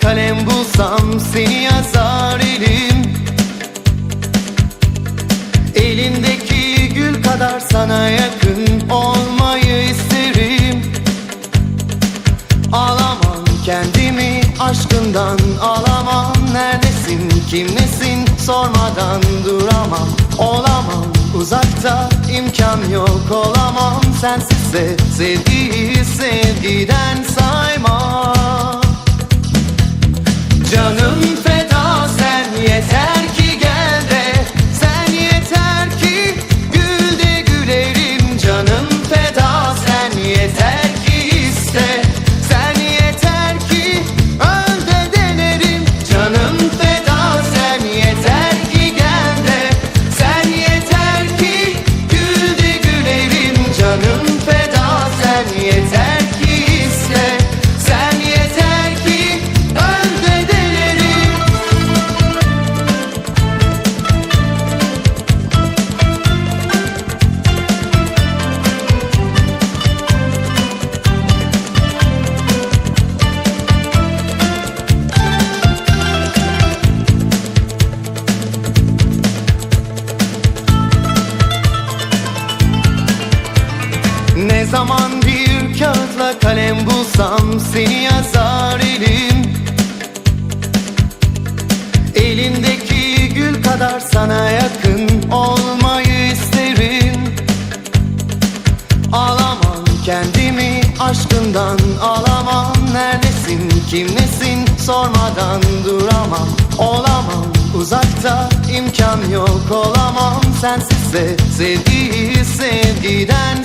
kalem bulsam seni yazar elim. Elindeki gül kadar sana yakın olmayı isterim. Alamam kendimi aşkından alamam. Neredesin kim nesin sormadan duramam. Olamam uzakta imkan yok olamam. Sensizse sevgiyi sevgiden zaman bir kağıtla kalem bulsam seni yazar elim. Elindeki gül kadar sana yakın olmayı isterim. Alamam kendimi aşkından alamam Neredesin kim nesin sormadan duramam. Olamam uzakta imkan yok olamam Sensizse sevgiyi sevgiden